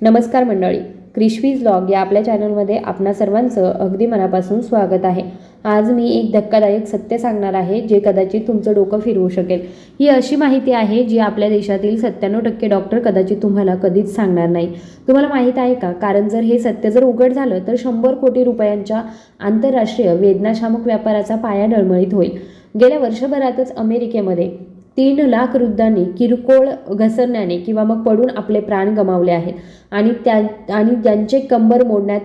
नमस्कार मंडळी क्रिशवीज लॉग या आपल्या चॅनलमध्ये आपणा सर्वांचं अगदी मनापासून स्वागत आहे. आज मी एक धक्कादायक सत्य सांगणार आहे जे कदाचित तुमचं डोकं फिरवू शकेल. ही अशी माहिती आहे जी आपल्या देशातील सत्त्याण्णव टक्के डॉक्टर कदाचित तुम्हाला कधीच सांगणार नाही. तुम्हाला माहीत आहे का? कारण जर हे सत्य जर उघड झालं तर शंभर कोटी रुपयांच्या आंतरराष्ट्रीय वेदनाशामक व्यापाराचा पाया डळमळीत होईल. गेल्या वर्षभरातच अमेरिकेमध्ये तीन लाख वृद्धांनी किरकोळ घसरण्याने किंवा मग पडून आपले प्राण गमावले आहेत. आणि त्या आणि ज्यांचे कंबर मोडण्यात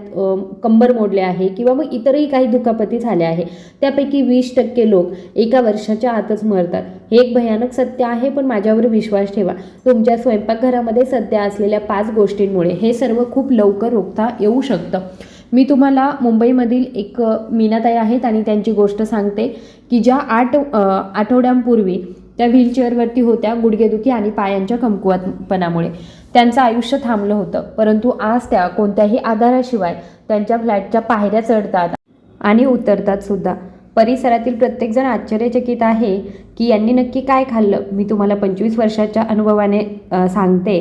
कंबर मोडले आहे किंवा मग इतरही काही दुखापती झाल्या आहे त्यापैकी वीस टक्के लोक एका वर्षाच्या आतच मरतात. हे एक भयानक सत्य आहे पण माझ्यावर विश्वास ठेवा. तुमच्या स्वयंपाकघरामध्ये सध्या असलेल्या पाच गोष्टींमुळे हे सर्व खूप लवकर रोखता येऊ शकतं. मी तुम्हाला मुंबईमधील एक मीनाताई आहेत आणि त्यांची गोष्ट सांगते की ज्या आठ आठवड्यांपूर्वी त्या व्हीलचेअरवरती होत्या गुडघेदुखी आणि पायांच्या कमकुवतपणामुळे. त्यांचं आयुष्य थांबलं होतं परंतु आज त्या कोणत्याही आधाराशिवाय त्यांच्या फ्लॅटच्या पायऱ्या चढतात आणि उतरतात सुद्धा. परिसरातील प्रत्येकजण आश्चर्यचकित आहे की यांनी नक्की काय खाल्लं. मी तुम्हाला पंचवीस वर्षाच्या अनुभवाने सांगते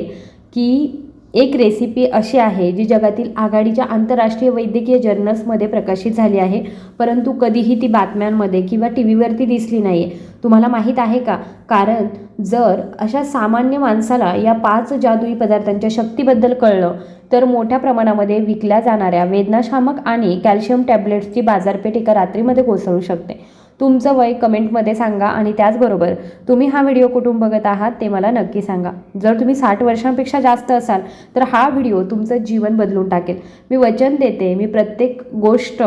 की एक रेसिपी अशी आहे जी जगातील आघाडीच्या आंतरराष्ट्रीय वैद्यकीय जर्नल्समध्ये प्रकाशित झाली आहे. परंतु कधीही ती बातम्यांमध्ये किंवा टी व्हीवरती दिसली नाही आहे तुम्हाला माहीत आहे का? कारण जर अशा सामान्य माणसाला या पाच जादुई पदार्थांच्या शक्तीबद्दल कळलं तर मोठ्या प्रमाणामध्ये विकल्या जाणाऱ्या वेदनाशामक आणि कॅल्शियम टॅबलेट्सची बाजारपेठ एका रात्रीमध्ये कोसळू शकते. तुमचं वय कमेंटमध्ये सांगा आणि त्याचबरोबर तुम्ही हा व्हिडिओ कुठून बघत आहात ते मला नक्की सांगा. जर तुम्ही साठ वर्षांपेक्षा जास्त असाल तर हा व्हिडिओ तुमचं जीवन बदलून टाकेल. मी वचन देते मी प्रत्येक गोष्ट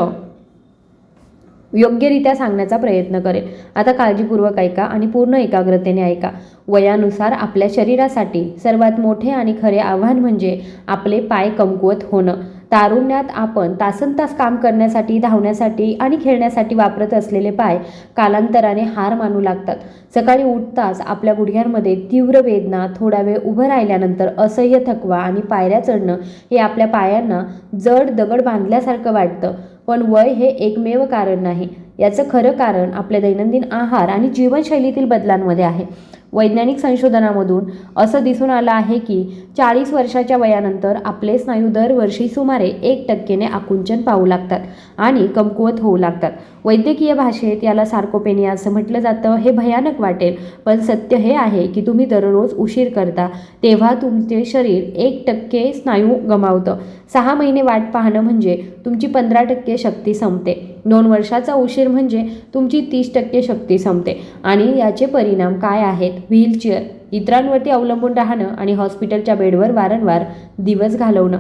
योग्यरित्या सांगण्याचा प्रयत्न करेल आता काळजीपूर्वक ऐका आणि पूर्ण एकाग्रतेने ऐका. वयानुसार आपल्या शरीरासाठी सर्वात मोठे आणि खरे आव्हान म्हणजे आपले पाय कमकुवत होणं. तारुण्यात आपण तासन तास काम करण्यासाठी धावण्यासाठी आणि खेळण्यासाठी वापरत असलेले पाय कालांतराने हार मानू लागतात. सकाळी उठताच आपल्या गुडघ्यांमध्ये तीव्र वेदना थोडा वेळ उभं राहिल्यानंतर असह्य थकवा आणि पायऱ्या चढणं हे आपल्या पायांना जड दगड बांधल्यासारखं वाटतं. पण वय हे एकमेव कारण नाही. याचं खरं कारण आपल्या दैनंदिन आहार आणि जीवनशैलीतील बदलांमध्ये आहे. वैज्ञानिक संशोधनामधून असं दिसून आलं आहे की चाळीस वर्षाच्या वयानंतर आपले स्नायू दरवर्षी सुमारे एक टक्केने आकुंचन पाहू लागतात आणि कमकुवत होऊ लागतात. वैद्यकीय भाषेत याला सार्कोपेनिया असं म्हटलं जातं. हे भयानक वाटेल पण सत्य हे आहे की तुम्ही दररोज उशीर करता तेव्हा तुमचे शरीर एक टक्के स्नायू गमावतं. सहा महिने वाट पाहणं म्हणजे तुमची पंधरा टक्के शक्ती संपते. दोन वर्षाचा उशीर म्हणजे तुमची तीस टक्के शक्ती संपते. आणि याचे परिणाम काय आहेत? व्हीलचेअर. इतरांवरती अवलंबून राहणं आणि हॉस्पिटलच्या बेडवर वारंवार दिवस घालवणं.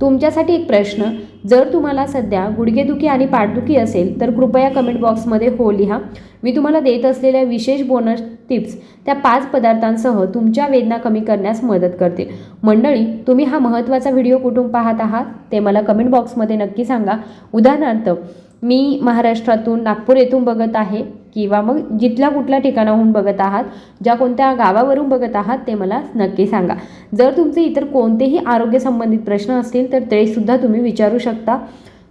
तुमच्यासाठी एक प्रश्न जर तुम्हाला सध्या गुडघेदुखी आणि पाठदुखी असेल तर कृपया कमेंट बॉक्समध्ये हो लिहा. मी तुम्हाला देत असलेल्या विशेष बोनस टिप्स त्या पाच पदार्थांसह तुमच्या वेदना कमी करण्यास मदत करतील. मंडळी तुम्ही हा महत्त्वाचा व्हिडिओ कुठून पाहत आहात ते मला कमेंट बॉक्समध्ये नक्की सांगा. उदाहरणार्थ मी महाराष्ट्रातून नागपूर येथून बघत आहे किंवा मग जिथल्या कुठल्या ठिकाणाहून बघत आहात ज्या कोणत्या गावावरून बघत आहात ते मला नक्की सांगा. जर तुमचे इतर कोणतेही आरोग्यसंबंधित प्रश्न असतील तर ते सुद्धा तुम्ही विचारू शकता.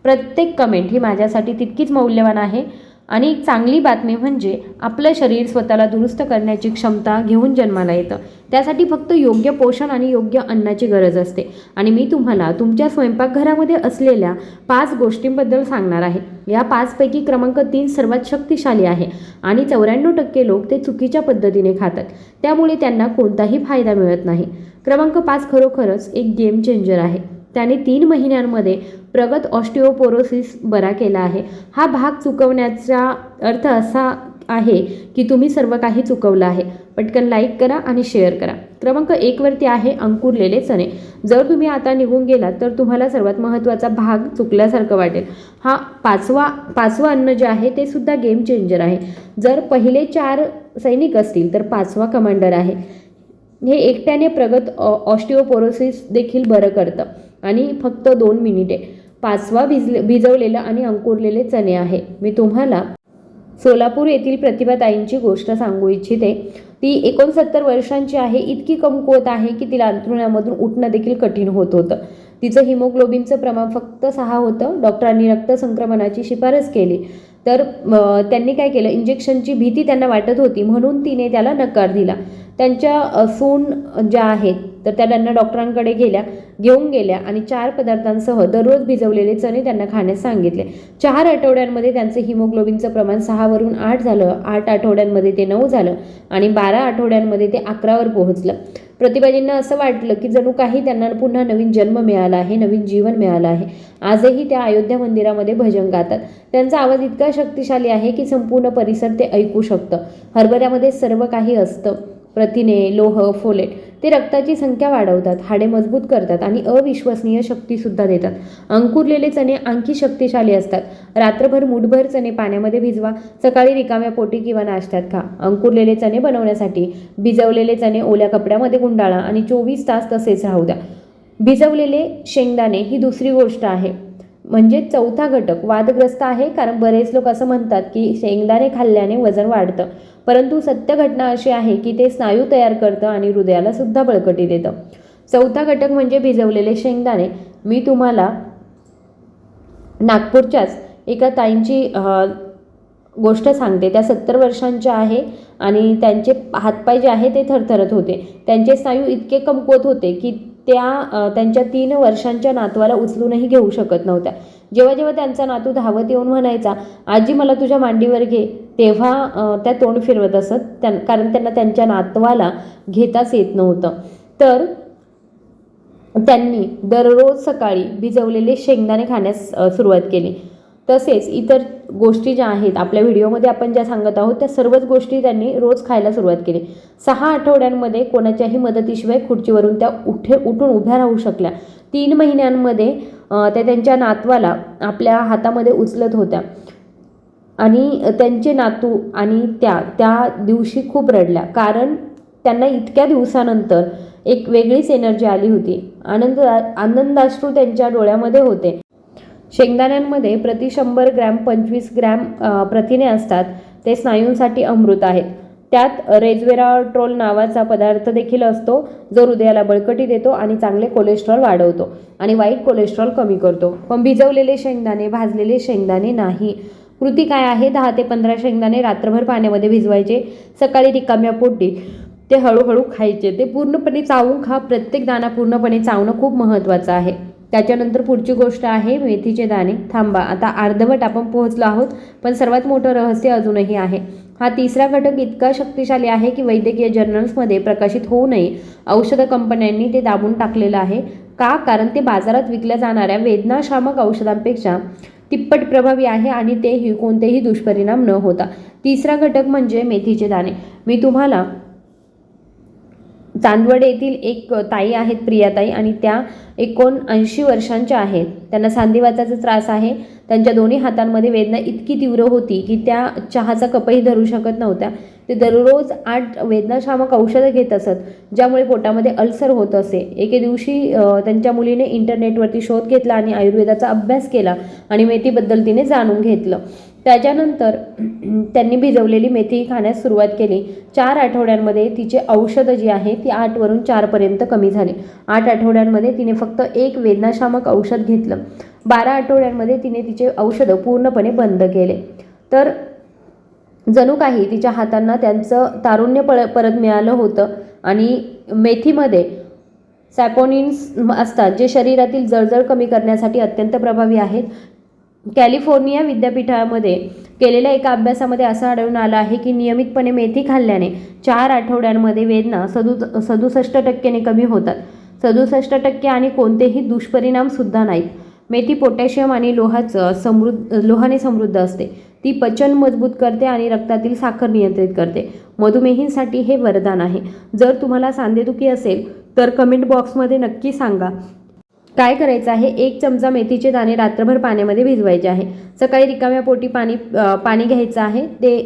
प्रत्येक कमेंट ही माझ्यासाठी तितकीच मौल्यवान आहे. आणि एक चांगली बातमी म्हणजे आपलं शरीर स्वतःला दुरुस्त करण्याची क्षमता घेऊन जन्माला येतं. त्यासाठी फक्त योग्य पोषण आणि योग्य अन्नाची गरज असते. आणि मी तुम्हाला तुमच्या स्वयंपाकघरामध्ये असलेल्या पाच गोष्टींबद्दल सांगणार आहे. या पाचपैकी क्रमांक तीन सर्वात शक्तिशाली आहे आणि चौऱ्याण्णव टक्के लोक ते चुकीच्या पद्धतीने खातात. त्यामुळे त्यांना कोणताही फायदा मिळत नाही. क्रमांक पाच खरोखरच एक गेम चेंजर आहे. त्याने तीन महिन्यांमध्ये प्रगत ऑस्टिओपोरोसिस बरा केला आहे. हा भाग चुकवण्याचा अर्थ असा आहे की तुम्ही सर्व काही चुकवलं आहे. पटकन लाईक करा आणि शेअर करा. क्रमांक एकवरती आहे अंकुरलेले चणे. जर तुम्ही आता निघून गेलात तर तुम्हाला सर्वात महत्त्वाचा भाग चुकल्यासारखं वाटेल. हा पाचवा पाचवा अन्न जे आहे ते सुद्धा गेम चेंजर आहे. जर पहिले चार सैनिक असतील तर पाचवा कमांडर आहे. हे एकट्याने प्रगत ऑ ऑस्टिओपोरोसिस देखील बरं करतं. आणि फक्त दोन मिनिटे. पाचवा भिजले भिजवलेलं आणि अंकुरलेले चणे आहे. मी तुम्हाला सोलापूर येथील प्रतिभाताईंची गोष्ट सांगू इच्छिते. ती एकोणसत्तर वर्षांची आहे. इतकी कमकुवत आहे की तिला अंथरुणामधून उठणं देखील कठीण होत होतं. तिचं हिमोग्लोबिनचं प्रमाण फक्त सहा होतं. डॉक्टरांनी रक्त संक्रमणाची शिफारस केली. तर त्यांनी काय केलं? इंजेक्शनची भीती त्यांना वाटत होती. म्हणून तिने त्याला नकार दिला. त्यांच्या सून ज्या आहेत तर त्या त्यांना डॉक्टरांकडे गेल्या घेऊन गेल्या आणि चार पदार्थांसह दररोज भिजवलेले चणे त्यांना खाण्यास सांगितले. चार आठवड्यांमध्ये त्यांचं हिमोग्लोबिनचं प्रमाण सहावरून आठ झालं आठ आठवड्यांमध्ये ते नऊ झालं आणि बारा आठवड्यांमध्ये ते अकरावर पोहोचलं. प्रतिभाजींना असं वाटलं की जणू काही त्यांना पुन्हा नवीन जन्म मिळाला आहे नवीन जीवन मिळालं आहे. आजही त्या अयोध्या मंदिरामध्ये भजन गातात. त्यांचा आवाज इतका शक्तिशाली आहे की संपूर्ण परिसर ते ऐकू शकतं. हरभऱ्यामध्ये सर्व काही असतं. प्रथिने लोह फोलेट ते रक्ताची संख्या वाढवतात हाडे मजबूत करतात आणि अविश्वसनीय शक्तीसुद्धा देतात. अंकुरलेले चणे आणखी शक्तिशाली असतात. रात्रभर मुठभर चणे पाण्यामध्ये भिजवा सकाळी रिकाम्या पोटी किंवा नाश्त्यात खा. अंकुरलेले चणे बनवण्यासाठी भिजवलेले चणे ओल्या कपड्यामध्ये गुंडाळा आणि चोवीस तास तसेच राहू द्या. भिजवलेले शेंगदाणे ही दुसरी गोष्ट आहे. म्हणजे चौथा घटक वादग्रस्त आहे कारण बरेच लोक असं म्हणतात की शेंगदाणे खाल्ल्याने वजन वाढतं. परंतु सत्य घटना अशी आहे की ते स्नायू तयार करतं आणि हृदयाला सुद्धा बळकटी देतं. चौथा घटक म्हणजे भिजवलेले शेंगदाणे. मी तुम्हाला नागपूरच्याच एका ताईंची गोष्ट सांगते. त्या सत्तर वर्षांच्या आहे आणि त्यांचे हातपाय जे आहे ते थरथरत होते. त्यांचे स्नायू इतके कमकुवत होते की त्या त्यांच्या तीन वर्षांच्या नातवाला उचलूनही घेऊ शकत नव्हत्या. जेव्हा जेव्हा त्यांचा नातू धावत येऊन म्हणायचा आजी मला तुझ्या मांडीवर घे तेव्हा त्या तोंड फिरवत असत. त्यां कारण त्यांना त्यांच्या नातवाला घेताच येत नव्हतं. तर त्यांनी दररोज सकाळी भिजवलेले शेंगदाणे खाण्यास सुरुवात केली. तसेच इतर गोष्टी ज्या आहेत आपल्या व्हिडिओमध्ये आपण ज्या सांगत आहोत त्या सर्वच गोष्टी त्यांनी रोज खायला सुरुवात केली. सहा आठवड्यांमध्ये कोणाच्याही मदतीशिवाय खुर्चीवरून त्या उठे उठून उभ्या राहू शकल्या. तीन महिन्यांमध्ये त्या त्यांच्या नातवाला आपल्या हातामध्ये उचलत होत्या. आणि त्यांचे नातू आणि त्या त्या दिवशी खूप रडल्या. कारण त्यांना इतक्या दिवसानंतर एक वेगळीच एनर्जी आली होती. आनंद आनंदाश्रू त्यांच्या डोळ्यामध्ये होते. शेंगदाण्यांमध्ये प्रति शंभर ग्रॅम पंचवीस ग्रॅम प्रथिने असतात. ते स्नायूंसाठी अमृत आहेत. त्यात रेजवेराट्रोल नावाचा पदार्थ देखील असतो जो हृदयाला बळकटी देतो आणि चांगले कोलेस्ट्रॉल वाढवतो आणि वाईट कोलेस्ट्रॉल कमी करतो. पण भिजवलेले शेंगदाणे भाजलेले शेंगदाणे नाही. कृती काय आहे? दहा ते पंधरा शेंगदाणे रात्रभर पाण्यामध्ये भिजवायचे सकाळी रिकाम्या पोटी ते हळूहळू खायचे. ते पूर्णपणे चावून खा. प्रत्येक दाणा पूर्णपणे चावणं खूप महत्त्वाचं आहे. त्याच्यानंतर पुढची गोष्ट आहे मेथीचे दाणे. थांबा आता अर्धवट आपण पोहोचलो आहोत पण सर्वात मोठं रहस्य अजूनही आहे. हा तिसरा घटक इतका शक्तिशाली आहे की वैद्यकीय जर्नल्समध्ये प्रकाशित होऊ नये औषध कंपन्यांनी ते दाबून टाकलेलं आहे. का? कारण ते बाजारात विकल्या जाणाऱ्या वेदनाशामक औषधांपेक्षा तिप्पट प्रभावी आहे आणि तेही कोणतेही दुष्परिणाम न होता. तिसरा घटक म्हणजे मेथीचे दाणे. मी तुम्हाला चांदवड येथील एक ताई आहेत प्रियाताई आणि त्या एकोणऐंशी वर्षांच्या आहेत. त्यांना सांधिवाताचा त्रास आहे. त्यांच्या दोन्ही हातांमध्ये वेदना इतकी तीव्र होती की त्या चहाचा कपही धरू शकत नव्हत्या. ते दररोज आठ वेदनाशामक औषधं घेत असत ज्यामुळे पोटामध्ये अल्सर होत असे. एके दिवशी त्यांच्या मुलीने इंटरनेटवरती शोध घेतला आणि आयुर्वेदाचा अभ्यास केला आणि मेथीबद्दल तिने जाणून घेतलं. त्याच्यानंतर त्यांनी भिजवलेली मेथी खाण्यास सुरुवात केली. चार आठवड्यांमध्ये तिचे औषधं जी आहे ती आठवरून चारपर्यंत कमी झाली. आठ आठवड्यांमध्ये तिने फक्त एक वेदनाशामक औषध घेतलं. बारा आठवड्यांमध्ये तिने तिचे औषधं पूर्णपणे बंद केले. तर जणू काही तिच्या हातांना त्यांचं तारुण्य पळ परत मिळालं होतं आणि मेथीमध्ये सॅपोनिन्स असतात जे शरीरातील जळजळ कमी करण्यासाठी अत्यंत प्रभावी आहेत. कॅलिफोर्निया विद्यापीठामध्ये केलेल्या एका अभ्यासामध्ये असं आढळून आलं आहे की नियमितपणे मेथी खाल्ल्याने चार आठवड्यांमध्ये वेदना सदु सदुसष्ट टक्क्याने कमी होतात. सदुसष्ट टक्के आणि कोणतेही दुष्परिणामसुद्धा नाहीत. मेथी पोटॅशियम आणि लोहाचं समृद्ध लोहाने समृद्ध असते. ती पचन मजबूत करते आणि रक्तातील साखर नियंत्रित करते. मधुमेहींसाठी हे वरदान आहे. जर तुम्हाला सांधेदुखी असेल तर कमेंट बॉक्समध्ये नक्की सांगा. काय करायचं आहे? एक चमचा मेथीचे दाणे रात्रभर पाण्यामध्ये भिजवायचे आहे. सकाळी रिकाम्या पोटी पाणी पाणी घ्यायचं आहे. ते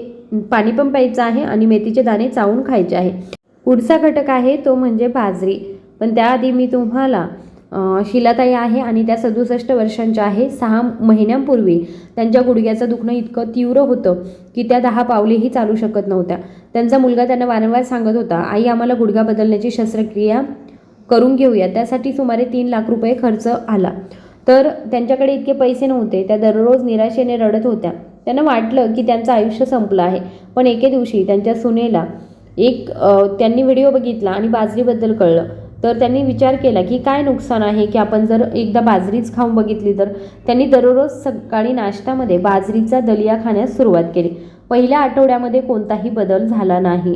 पाणी पण प्यायचं आहे आणि मेथीचे दाणे चावून खायचे आहे. पुढचा घटक आहे तो म्हणजे बाजरी. पण त्याआधी मी तुम्हाला शिलाताई आहे आणि त्या सदुसष्ट वर्षांच्या आहे. सहा महिन्यांपूर्वी त्यांच्या गुडघ्याचं दुखणं इतकं तीव्र होतं की त्या दहा पावलेही चालू शकत नव्हत्या. त्यांचा मुलगा त्यांना वारंवार सांगत होता आई आम्हाला गुडघा बदलण्याची शस्त्रक्रिया करून घेऊया. त्यासाठी सुमारे तीन लाख रुपये खर्च आला. तर त्यांच्याकडे इतके पैसे नव्हते. त्या दररोज निराशेने रडत होत्या. त्यांना वाटलं की त्यांचं आयुष्य संपलं आहे. पण एके दिवशी त्यांच्या सुनेला एक त्यांनी व्हिडिओ बघितला आणि बाजरीबद्दल कळलं. तर त्यांनी विचार केला की काय नुकसान आहे की आपण जर एकदा बाजरीच खाऊन बघितली तर? त्यांनी दररोज सकाळी नाश्त्यामध्ये बाजरीचा दलिया खाण्यास सुरुवात केली. पहिल्या आठवड्यामध्ये कोणताही बदल झाला नाही.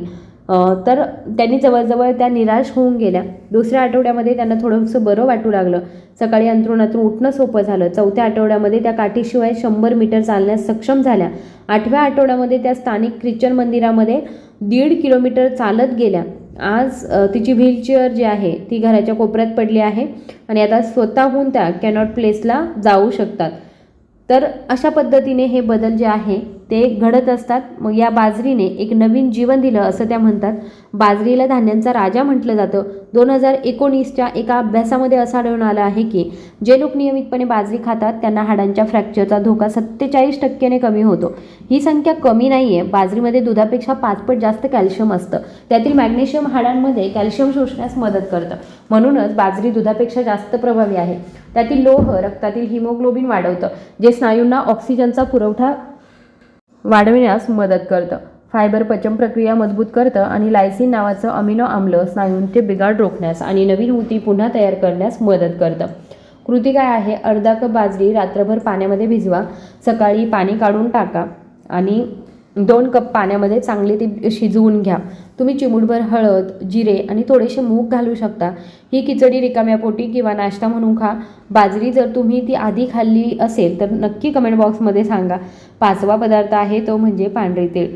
तर त्यांनी जवळजवळ त्या निराश होऊन गेल्या. दुसऱ्या आठवड्यामध्ये त्यांना थोडंसं बरं वाटू लागलं. सकाळी अंथरुणातून उठणं सोपं झालं. चौथ्या आठवड्यामध्ये त्या काठीशिवाय शंभर मीटर चालण्यास सक्षम झाल्या. आठव्या आठवड्यामध्ये त्या स्थानिक ख्रिश्चन मंदिरामध्ये दीड किलोमीटर चालत गेल्या. आज तिची व्हीलचेअर जी आहे ती घराच्या कोपऱ्यात पडली आहे आणि आता स्वतःहून त्या कॅनॉट प्लेसला जाऊ शकतात. तर अशा पद्धतीने हे बदल जे आहे ते घडत असतात. मग या बाजरीने एक नवीन जीवन दिलं असं त्या म्हणतात. बाजरीला धान्यांचा राजा म्हटलं जातं. दोन हजार एकोणीसच्या एका अभ्यासामध्ये असं आढळून आलं आहे की जे लोक नियमितपणे बाजरी खातात त्यांना हाडांच्या फ्रॅक्चरचा धोका सत्तेचाळीस टक्क्याने कमी होतो. ही संख्या कमी नाही आहे बाजरीमध्ये दुधापेक्षा पाचपट जास्त कॅल्शियम असतं. त्यातील मॅग्नेशियम हाडांमध्ये कॅल्शियम शोषण्यास मदत करतं. म्हणूनच बाजरी दुधापेक्षा जास्त प्रभावी आहे. त्यातील लोह रक्तातील हिमोग्लोबिन वाढवतं जे स्नायूंना ऑक्सिजनचा पुरवठा वाढविण्यास मदत करतं. फायबर पचन प्रक्रिया मजबूत करतं आणि लायसिन नावाचं अमिनो आम्ल स्नायूंचे बिघाड रोखण्यास आणि नवीन ऊती पुन्हा तयार करण्यास मदत करतं. कृती काय आहे? अर्धा कप बाजरी रात्रभर पाण्यामध्ये भिजवा सकाळी पाणी काढून टाका आणि दोन कप पाण्यामध्ये चांगली ती शिजवून घ्या. तुम्ही चिमूटभर हळद जिरे आणि थोडेसे मूग घालू शकता. ही खिचडी रिकाम्या पोटी किंवा नाश्ता म्हणून खा. बाजरी जर तुम्ही ती आधी खाल्ली असेल तर नक्की कमेंट बॉक्समध्ये सांगा. पाचवा पदार्थ आहे तो म्हणजे पांढरे तीळ.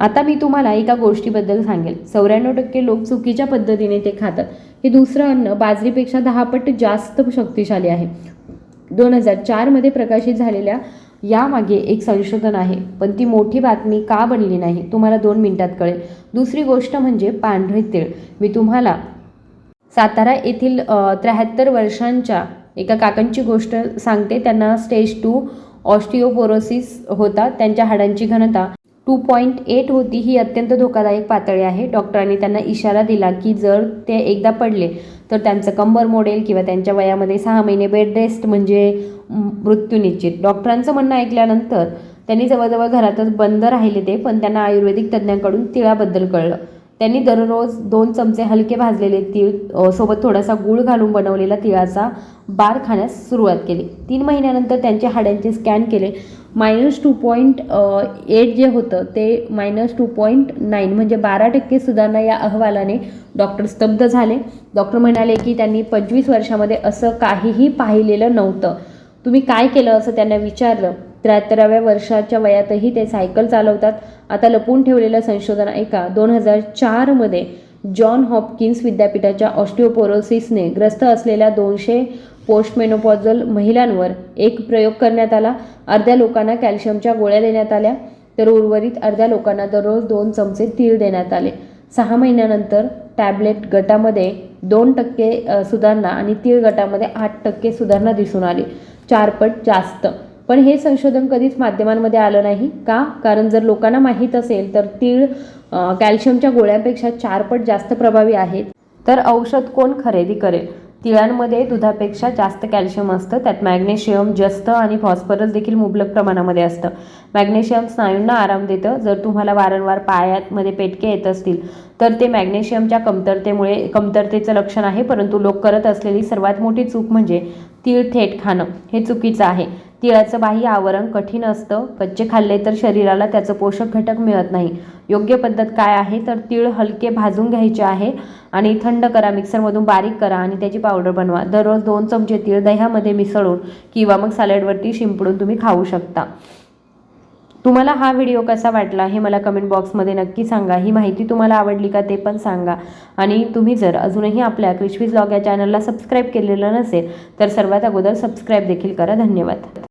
आता मी तुम्हाला एका गोष्टीबद्दल सांगेल. चौऱ्याण्णव टक्के लोक चुकीच्या पद्धतीने ते खातात. हे दुसरं अन्न बाजरीपेक्षा दहा पट जास्त शक्तिशाली आहे. दोन हजार चारमध्ये प्रकाशित झालेल्या यामागे एक संशोधन आहे पण ती मोठी बातमी का बनली नाही तुम्हाला दोन मिनिटात कळेल. दुसरी गोष्ट म्हणजे पांढरे तीळ. मी तुम्हाला सातारा येथील त्र्याहत्तर वर्षांच्या एका काकांची गोष्ट सांगते. त्यांना स्टेज टू ऑस्टिओपोरोसिस होता. त्यांच्या हाडांची घनता टू पॉईंट एट होती. ही अत्यंत धोकादायक पातळी आहे. डॉक्टरांनी त्यांना इशारा दिला की जर ते एकदा पडले तर त्यांचं कंबर मोडेल किंवा त्यांच्या वयामध्ये सहा महिने बेड रेस्ट म्हणजे मृत्यू निश्चित. डॉक्टरांचं म्हणणं ऐकल्यानंतर त्यांनी जवळजवळ घरातच बंद राहिले ते पण त्यांना आयुर्वेदिक तज्ज्ञांकडून तिळाबद्दल कळलं. त्यांनी दररोज दोन चमचे हलके भाजलेले तीळ सोबत थोडासा गूळ घालून बनवलेला तिळाचा बार खाण्यास सुरुवात केली. तीन महिन्यानंतर त्यांच्या हाडांचे स्कॅन केले. मायनस टू पॉईंट एट जे होतं ते मायनस टू पॉईंट नाईन म्हणजे बारा टक्के सुधारणा या अहवालाने डॉक्टर स्तब्ध झाले. डॉक्टर म्हणाले की त्यांनी पंचवीस वर्षामध्ये असं काहीही पाहिलेलं नव्हतं. तुम्ही काय केलं असं त्यांना विचारलं? त्र्याहत्तराव्या वर्षाच्या वयातही ते सायकल चालवतात. आता लपून ठेवलेलं संशोधन ऐका. दोन हजार चारमध्ये जॉन हॉपकिन्स विद्यापीठाच्या ऑस्टिओपोरोसिसने ग्रस्त असलेल्या दोनशे पोस्टमेनोपॉझल महिलांवर एक प्रयोग करण्यात आला. अर्ध्या लोकांना कॅल्शियमच्या गोळ्या देण्यात आल्या तर उर्वरित अर्ध्या लोकांना दररोज दोन चमचे तीळ देण्यात आले. सहा महिन्यानंतर टॅबलेट गटामध्ये दोन टक्के सुधारणा आणि तीळ गटामध्ये आठ टक्के सुधारणा दिसून आली. चारपट जास्त. पण हे संशोधन कधीच माध्यमांमध्ये आलं नाही का? कारण जर लोकांना माहीत असेल तर तीळ कॅल्शियमच्या गोळ्यांपेक्षा चारपट जास्त प्रभावी आहेत तर औषध कोण खरेदी करेल? तिळांमध्ये दुधापेक्षा जास्त कॅल्शियम असतं. त्यात मॅग्नेशियम जस्त आणि फॉस्फरस देखील मुबलक प्रमाणामध्ये असतं. मॅग्नेशियम स्नायूंना आराम देतं. जर तुम्हाला वारंवार पायातमध्ये पेटके येत असतील तर ते मॅग्नेशियमच्या कमतरतेमुळे कमतरतेचं लक्षण आहे. परंतु लोक करत असलेली सर्वात मोठी चूक म्हणजे तीळ थेट खाणं. हे चुकीचं आहे. तिळाचं बाह्य आवरण कठीण असतं. कच्चे खाल्ले तर शरीराला त्याचं पोषक घटक मिळत नाही. योग्य पद्धत काय आहे? तर तीळ हलके भाजून घ्यायचे आहे आणि थंड करा. मिक्सरमधून बारीक करा आणि त्याची पावडर बनवा. दररोज दोन चमचे तीळ दह्यामध्ये मिसळून किंवा मग सॅलडवरती शिंपडून तुम्ही खाऊ शकता. तुम्हाला हा व्हिडिओ कसा वाटला हे मला कमेंट बॉक्समध्ये नक्की सांगा. ही माहिती तुम्हाला आवडली का ते पण सांगा. आणि तुम्ही जर अजूनही आपल्या क्रिशवीज लॉग या चॅनलला सबस्क्राईब केलेलं नसेल तर सर्वात अगोदर सबस्क्राईब देखील करा. धन्यवाद.